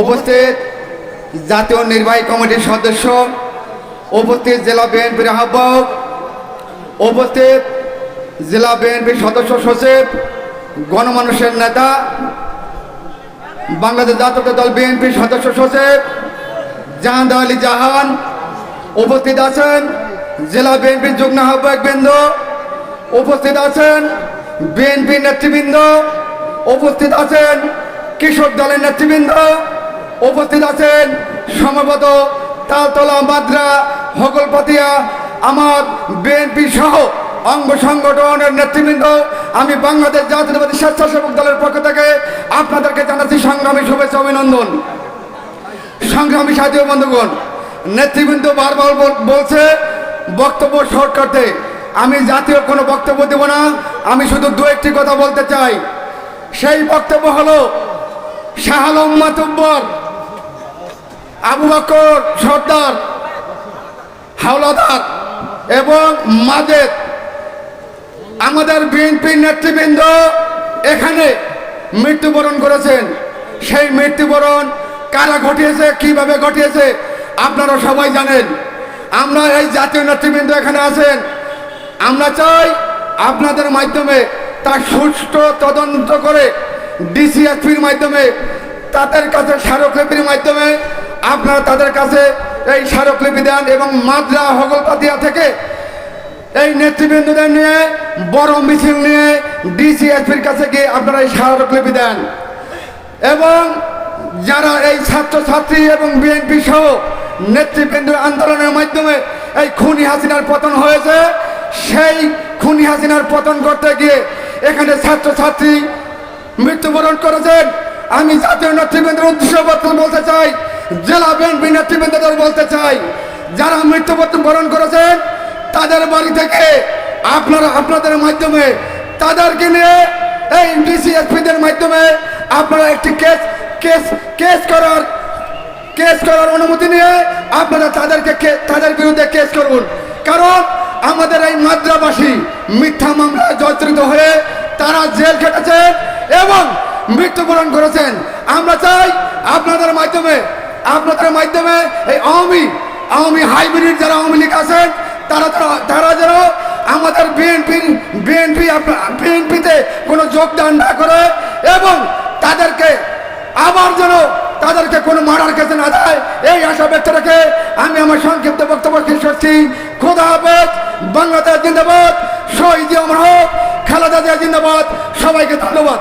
উপস্থিত জাতীয় নির্বাহী কমিটির সদস্য, উপস্থিত জেলা বিএনপির আহ্বায়ক, উপস্থিত জেলা বিএনপির সদস্য সচিব, গণমানুষের নেতা, বাংলাদেশ জাতীয় দল বিএনপির সদস্য সচিব জাহান আলী জাহান, উপস্থিত আছেন জেলা বিএনপির যুগ্ম আহ্বায়ক বৃন্দ, উপস্থিত আছেন বিএনপি নেতৃবৃন্দ, উপস্থিত আছেন কৃষক দলের নেতৃবৃন্দ উপস্থিত আছেন সমবেত তালতলা মাদ্রা হকলপাতিয়া আমার বিএনপি সহ অঙ্গ সংগঠনের নেতৃবৃন্দ। আমি বাংলাদেশ জাতীয়তাবাদী স্বেচ্ছাসেবক দলের পক্ষ থেকে আপনাদেরকে জানাচ্ছি সংগ্রামী শুভেচ্ছা অভিনন্দন। সংগ্রামী সাথী বন্ধুগণ, নেতৃবৃন্দ বারবার বল- বলছে বক্তব্য শর্ট করতে। আমি জাতীয় কোনো বক্তব্য দেব না, আমি শুধু দু একটি কথা বলতে চাই। সেই বক্তব্য হলো শাহ আলম মাতুব্বর আবু বকর, সর্দার, হাওলাদার এবং মাজেদ। আমাদের বিএনপি নেতৃবৃন্দ এখানে মৃত্যুবরণ করেছেন। সেই মৃত্যুবরণ কারা ঘটিয়েছে, কীভাবে ঘটিয়েছে, আপনারা সবাই জানেন। আমরা এই জাতীয় নেতৃবৃন্দ এখানে আছেন। আমরা চাই আপনাদের মাধ্যমে তার সুষ্ঠু তদন্ত করে ডিসিএসপির মাধ্যমে, তাদের কাছে স্মারকলিপির মাধ্যমে আপনারা তাদের কাছে এই স্মারকলিপি দেন এবং মাদ্রা হগলপাতিয়া থেকে এই নেতৃবৃন্দদের নিয়ে, বড় মিছিল নিয়ে ডিসিএসপির কাছে গিয়ে আপনারা এই স্মারকলিপি দেন। এবং যারা এই ছাত্রছাত্রী এবং বিএনপি সহ নেতৃবৃন্দের আন্দোলনের মাধ্যমে এই খুনি হাসিনার পতন হয়েছে, সেই খুনি হাসিনার পতন করতে গিয়ে এখানে ছাত্রছাত্রী মৃত্যুবরণ করেছেন। আমি জাতীয় নেতৃবৃন্দের উদ্দেশ্য বলতে চাই জেলা বিএনপি নেতৃবৃন্দদের বলতে চাই, যারা মৃত্যুবরণ করেছেন তাদের বাড়ি থেকে আপনারা, আপনাদের মাধ্যমে, তাদেরকে নিয়ে এই ডিসিএসপিদের মাধ্যমে আপনারা একটি কেস কেস কেস করার কেস করার অনুমতি নিয়ে আপনারা তাদেরকে তাদের বিরুদ্ধে কেস করুন। কারণ আমাদের এই মাদ্রাবাসী মিথ্যা মামলায় জর্জরিত হয়ে তারা জেল খেটেছেন এবং মৃত্যুবরণ করেছেন। আমরা চাই আপনাদের মাধ্যমে আপনাদের মাধ্যমে এই আওয়ামী আওয়ামী হাইব্রিড যারা আওয়ামী লীগ আছেন তারা তারা- যেন আমাদের বিএনপি বিএনপি বিএনপিতে কোনো যোগদান না করে এবং তাদেরকে আবার যেন তাদেরকে কোনো মারার কাছে না দেয়, এই আশা ব্যক্ত রেখে আমি আমার সংক্ষিপ্ত বক্তব্য শেষ করছি। খোদা হাফেজ, বাংলাদেশ জিন্দাবাদ, শহীদ অমর হোক জিয়া জিন্দাবাদ, সবাইকে ধন্যবাদ।